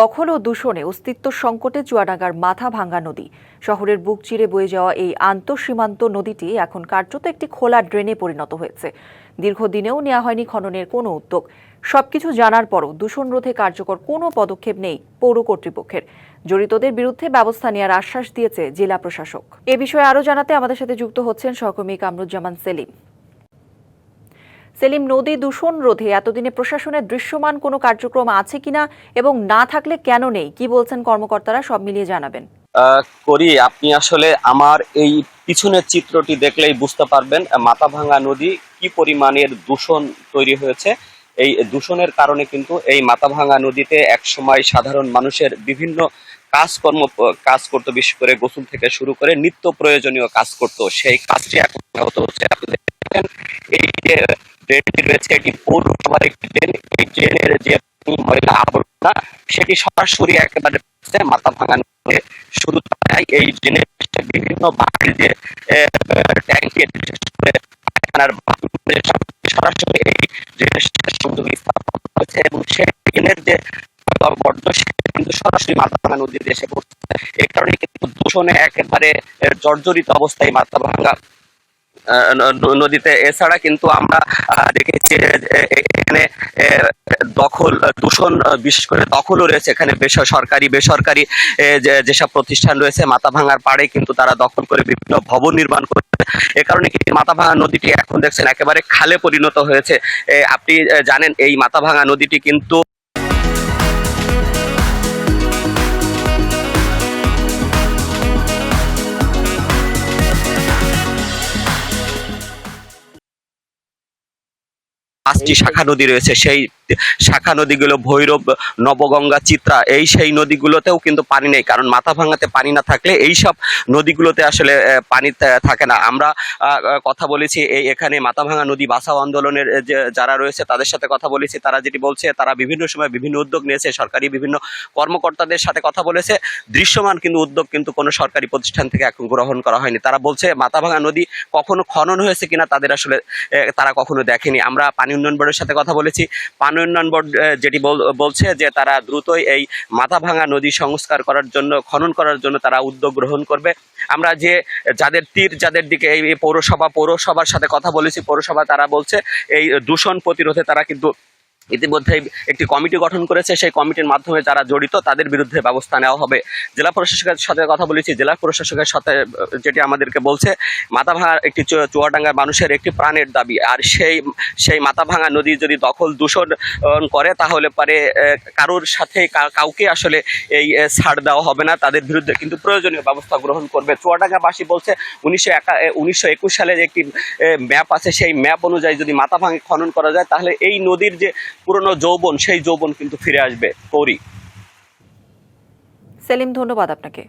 দখল ও দূষণে অস্তিত্ব সংকটে চুয়াডাঙ্গার মাথা ভাঙ্গা নদী। শহরের বুক চিরে বয়ে যাওয়া এই আন্তঃসীমান্ত নদীটি এখন কার্যত একটি খোলা ড্রেনে পরিণত হয়েছে। দীর্ঘদিনেও নেওয়া হয়নি খননের কোনো উদ্যোগ। সবকিছু জানার পরও দূষণ রোধে কার্যকর কোনো পদক্ষেপ নেই পৌর কর্তৃপক্ষের। জড়িতদের বিরুদ্ধে ব্যবস্থা নেওয়ার আশ্বাস দিয়েছে জেলা প্রশাসক। এ বিষয়ে আরও জানাতে আমাদের সাথে যুক্ত হচ্ছেন সহকর্মী কামরুজ্জামান সেলিম। সেলিম, নদী দূষণ রোধে এতদিনে প্রশাসনের দৃশ্যমান কোনো কার্যক্রম আছে কিনা এবং না থাকলে কেন নেই? কি বলছেন কর্মকর্তারা? সব মিলিয়ে জানাবেন। করি, আপনি আসলে আমার এই পিছনের চিত্রটি দেখলেই বুঝতে পারবেন মাথাভাঙ্গা নদী কি পরিমাণের দূষণ তৈরি হয়েছে। এই দূষণের কারণে কিন্তু এই মাথাভাঙ্গা নদীতে একসময় সাধারণ মানুষের বিভিন্ন কাজকর্ম, কাজ করতো বিশেষ করে গোসল থেকে শুরু করে নিত্য প্রয়োজনীয় কাজ করতো। সেই কাজটি এখন ব্যাহত হচ্ছে। এই যে ড্রেনটি রয়েছে, এটি পৌরসভার একটি ড্রেন। এই ড্রেনের যে ময়লা আবর্জনা, সেটি সরাসরি একেবারে মাথা ভাঙা নদীতে শুধু তাই এই ড্রেনের বিভিন্ন বাড়ির যে পায়খানার সরাসরি এই ড্রেনের সাথে সংযোগ স্থাপন এবং সেই ড্রেনের যে কিন্তু সরাসরি মাথাভাঙা নদীতে এসে পড়ছে এই কারণে কিন্তু দূষণে একেবারে জর্জরিত অবস্থায় মাথাভাঙা নদীতে। এছাড়া কিন্তু আমরা দেখেছি এ- এ- এখানে দখল, দূষণ, বিশেষ করে দখলও রয়েছে। এখানে সরকারি বেসরকারি যেসব প্রতিষ্ঠান রয়েছে মাথা ভাঙার পাড়ে কিন্তু তারা দখল করে বিভিন্ন ভবন নির্মাণ করছে। এ কারণে কিন্তু মাথাভাঙা নদীটি এখন দেখছেন একেবারে খালে পরিণত হয়েছে। আপনি জানেন, এই মাথাভাঙা নদীটি কিন্তু পাঁচটি শাখা নদী রয়েছে সেই শাখা নদীগুলো ভৈরব নবগঙ্গা চিত্রা এই সেই নদীগুলোতেও কিন্তু পানি নেই কারণ মাথা ভাঙাতে পানি না থাকলে এই সব নদীগুলোতে আসলে পানি থাকে না। আমরা কথা বলেছি এই এখানে মাথা ভাঙা নদী বাঁচাও আন্দোলনের যে যারা রয়েছে তাদের সাথে কথা বলেছি তারা যেটি বলছে তারা বিভিন্ন সময় বিভিন্ন উদ্যোগ নিয়েছে সরকারি বিভিন্ন কর্মকর্তাদের সাথে কথা বলেছে দৃশ্যমান কিন্তু উদ্যোগ কিন্তু কোনো সরকারি প্রতিষ্ঠান থেকে এখন গ্রহণ করা হয়নি। তারা বলছে মাথাভাঙা নদী কখনো খনন হয়েছে কিনা তাদের আসলে তারা কখনো দেখেনি। আমরা পানি উন্নয়ন বোর্ডের সাথে কথা বলেছি। পানি উন্নয়ন বোর্ড যেটি বলছে যে তারা দ্রুতই এই মাথা ভাঙা নদী সংস্কার করার জন্য, খনন করার জন্য তারা উদ্যোগ গ্রহণ করবে। আমরা যে যাদের তীর, যাদের দিকে এই পৌরসভা, পৌরসভার সাথে কথা বলেছি, পৌরসভা তারা বলছে এই দূষণ প্রতিরোধে তারা কিন্তু ইতিমধ্যে একটি কমিটি গঠন করেছে। সেই কমিটির মাধ্যমে যারা জড়িত, তাদের বিরুদ্ধে ব্যবস্থা নেওয়া হবে। জেলা প্রশাসকের সাথে কথা বলেছি। জেলা প্রশাসকের সাথে যেটি আমাদেরকে বলছে মাথা মাথাভাঙা একটি চুয়াডাঙ্গার মানুষের একটি প্রাণের দাবি। আর সেই সেই মাথাভাঙা নদী যদি দখল দূষণ করে, তাহলে পারে কারোর সাথে কাউকে আসলে এই ছাড় দেওয়া হবে না। তাদের বিরুদ্ধে কিন্তু প্রয়োজনীয় ব্যবস্থা গ্রহণ করবে। চুয়াডাঙ্গাবাসী বলছে, উনিশশো একা উনিশশো একুশ সালের একটি ম্যাপ আছে। সেই ম্যাপ অনুযায়ী যদি মাথাভাঙে খনন করা যায়, তাহলে এই নদীর যে পুরনো যৌবন সেই যৌবন কিন্তু ফিরে আসবে করি সেলিম ধন্যবাদ আপনাকে।